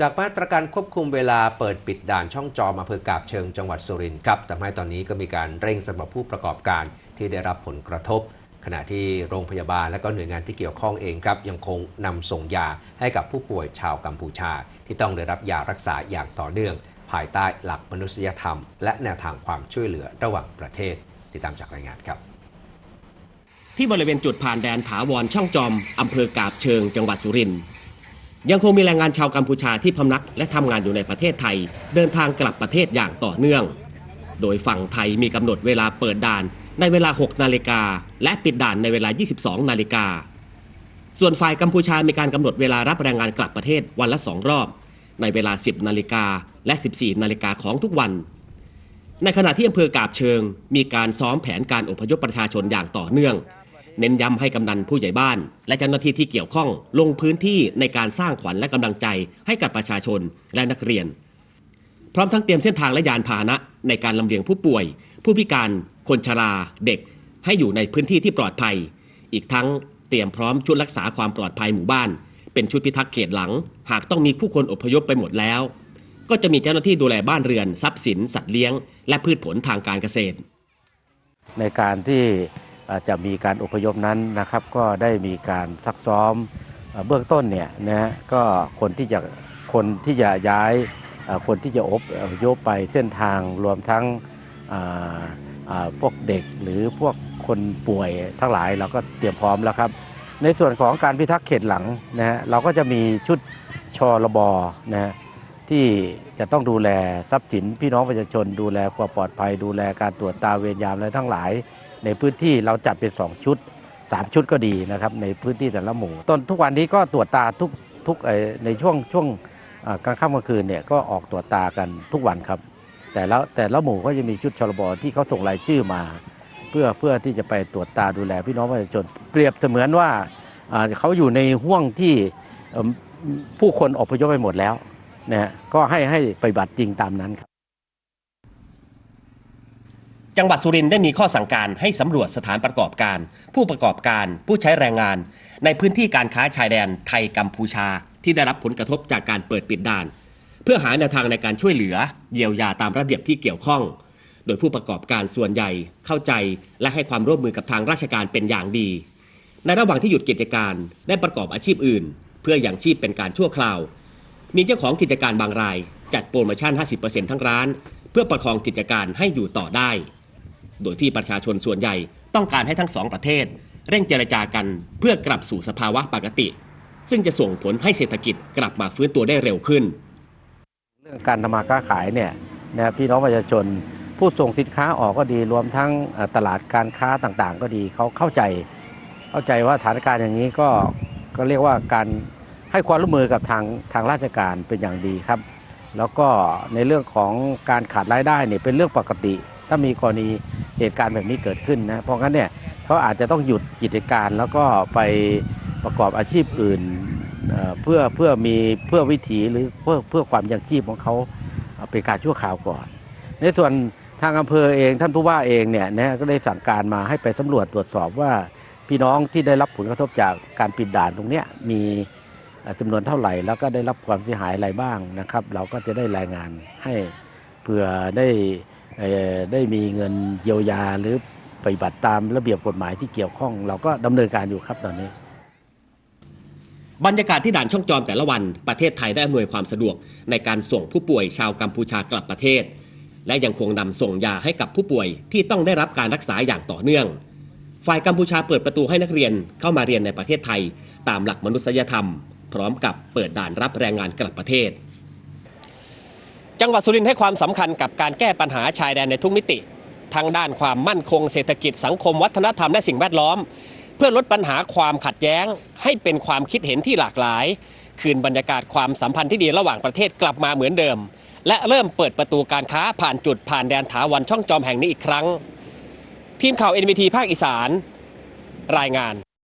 จากมาตรการควบคุมเวลาเปิดปิดด่านช่องจอมอำเภอกาบเชิงจังหวัดสุรินทร์ครับทำให้ตอนนี้ก็มีการเร่งสำหรับผู้ประกอบการที่ได้รับผลกระทบ ขณะที่โรงพยาบาลและก็หน่วยงานที่เกี่ยวข้องเองครับ ยังคงนำส่งยาให้กับผู้ป่วยชาวกัมพูชา ที่ต้องได้รับยารักษาอย่างต่อเนื่อง ภายใต้หลักมนุษยธรรม และแนวทางความช่วยเหลือระหว่างประเทศ ติดตามจากรายงานครับที่บริเวณจุดผ่านแดนถาวรช่องจอมอำเภอกาบเชิงจังหวัดสุรินทร์ ยังคงมีแรงงานชาวกัมพูชาที่พำนักและทำงานอยู่ในประเทศไทย เดินทางกลับประเทศอย่างต่อเนื่อง โดยฝั่งไทยมีกำหนดเวลาเปิดด่านในเวลา 6 นาฬิกา และปิดด่านในเวลา 22 นาฬิกา ส่วนฝ่ายกัมพูชามีการกำหนดเวลารับแรงงานกลับประเทศวันละ 2 รอบ ในเวลา 10 นาฬิกาและ 14 นาฬิกาของทุกวัน ในขณะที่อำเภอกาบเชิง มีการซ้อมแผนการอพยพประชาชนอย่างต่อเนื่อง เน้นย้ำให้กำนันผู้ใหญ่บ้าน และเจ้าหน้าที่ที่เกี่ยวข้อง ลงพื้นที่ในการสร้างขวัญและกำลังใจให้กับประชาชนและนักเรียน พร้อมทั้งเตรียมเส้นทางและยานพาหนะ ในการลำเลียงผู้ป่วย ผู้พิการ คนชรา เด็ก ให้อยู่ในพื้นที่ที่ปลอดภัย อีกทั้งเตรียมพร้อมชุดรักษาความปลอดภัยหมู่บ้าน เป็นชุดพิทักษ์เขตหลัง หากต้องมีผู้คนอพยพไปหมดแล้ว ก็จะมีเจ้าหน้าที่ดูแลบ้านเรือน ทรัพย์สิน สัตว์เลี้ยง และพืชผลทางการเกษตร ในการที่ จะมีการอพยพนั้นนะครับก็ได้มีการซักซ้อมเบื้องต้นเนี่ยนะฮะก็คนที่จะคนที่จะย้ายคนที่จะอพอพยพไปเส้นทางรวมทั้งพวกเด็กหรือพวกคนป่วยทั้งหลายเราก็เตรียมพร้อมแล้วครับ ในส่วนของการพิทักษ์เขตหลังนะฮะเราก็จะมีชุดชอรบอนะฮะที่จะต้องดูแลทรัพย์สินพี่น้องประชาชน ดูแลความปลอดภัย ดูแลการตรวจตาเวรยามอะไรทั้งหลาย ในพื้นที่เราจัดเป็น 2 ชุด 3 ชุดก็ดีนะครับในพื้นที่แต่ละหมู่ต้นทุกวันนี้ก็ตรวจตาทุกทุกในช่วงช่วงกลางค่ำกลางคืนเนี่ยก็ออกตรวจตากันทุกวันครับ แต่ละแต่ละหมู่ก็จะมีชุดชลบที่เขาส่งรายชื่อมา เพื่อเพื่อที่จะไปตรวจตาดูแลพี่น้องประชาชนเปรียบเสมือนว่าเขาอยู่ในห่วงที่ผู้คนอพยพไปหมดแล้วนะฮะก็ให้ให้ปฏิบัติจริงตามนั้นครับ จังหวัดสุรินทร์ได้มีข้อสั่งการให้สำรวจสถานประกอบการ ผู้ประกอบการผู้ใช้แรงงาน ในพื้นที่การค้าชายแดนไทยกัมพูชา ที่ได้รับผลกระทบจากการเปิดปิดด่าน เพื่อหาแนวทางในการช่วยเหลือ เยียวยาตามระเบียบที่เกี่ยวข้อง โดยผู้ประกอบการส่วนใหญ่เข้าใจและให้ความร่วมมือกับทางราชการเป็นอย่างดี ในระหว่างที่หยุดกิจการได้ประกอบอาชีพอื่น เพื่ออย่างชีพเป็นการชั่วคราว มีเจ้าของกิจการบางราย จัดโปรโมชั่น 50%ทั้งร้านเพื่อประคองกิจการให้อยู่ต่อได้ โดยที่ประชาชนส่วนใหญ่ต้องการให้ทั้งสองประเทศ เร่งเจรจากันเพื่อกลับสู่สภาวะปกติ ซึ่งจะส่งผลให้เศรษฐกิจกลับมาฟื้นตัวได้เร็วขึ้น เรื่องการทำมาค้าขายเนี่ยนะพี่น้องประชาชนผู้ส่งสินค้าออกก็ดีรวมทั้งตลาดการค้าต่างๆ ก็ดีเขาเข้าใจ เข้าใจว่าสถานการณ์อย่างนี้ก็ก็เรียกว่าการให้ความร่วมมือกับทางทางราชการเป็นอย่างดีครับ แล้วก็ในเรื่องของการขาดรายได้เนี่ยเป็นเรื่องปกติ ถ้ามีกรณีเหตุการณ์แบบนี้เกิดขึ้นนะเพราะงั้นเนี่ยเขาอาจจะต้องหยุดกิจการแล้วก็ไปประกอบอาชีพอื่นเพื่อเพื่อมีเพื่อวิถีหรือเพื่อเพื่อความยังชีพของเขาเป็นการชั่วคราวก่อน ในส่วนทางอำเภอเองท่านผู้ว่าเองเนี่ยนะก็ได้สั่งการมาให้ไปสำรวจตรวจสอบว่าพี่น้องที่ได้รับผลกระทบจากการปิดด่านตรงเนี้ยมีจำนวนเท่าไหร่ แล้วก็ได้รับความเสียหายอะไรบ้างนะครับ เราก็จะได้รายงานให้เพื่อได้ ได้มีเงินเยียวยาหรือปฏิบัติตามระเบียบกฎหมายที่เกี่ยวข้อง เราก็ดำเนินการอยู่ครับตอนนี้ บรรยากาศที่ด่านช่องจอมแต่ละวันประเทศไทยได้อำนวยความสะดวกในการส่งผู้ป่วยชาวกัมพูชากลับประเทศ และยังคงนำส่งยาให้กับผู้ป่วยที่ต้องได้รับการรักษาอย่างต่อเนื่อง ฝ่ายกัมพูชาเปิดประตูให้นักเรียนเข้ามาเรียนในประเทศไทย ตามหลักมนุษยธรรม พร้อมกับเปิดด่านรับแรงงานกลับประเทศ จังหวัดสุรินทร์ให้ความสำคัญกับการแก้ปัญหาชายแดนในทุกมิติ ทั้งด้านความมั่นคงเศรษฐกิจสังคมวัฒนธรรมและสิ่งแวดล้อม เพื่อลดปัญหาความขัดแย้ง ให้เป็นความคิดเห็นที่หลากหลาย คืนบรรยากาศความสัมพันธ์ที่ดีระหว่างประเทศกลับมาเหมือนเดิม และเริ่มเปิดประตูการค้าผ่านจุดผ่านแดนถาวรช่องจอมแห่งนี้อีกครั้ง ทีมข่าว NBT ภาคอีสาน รายงาน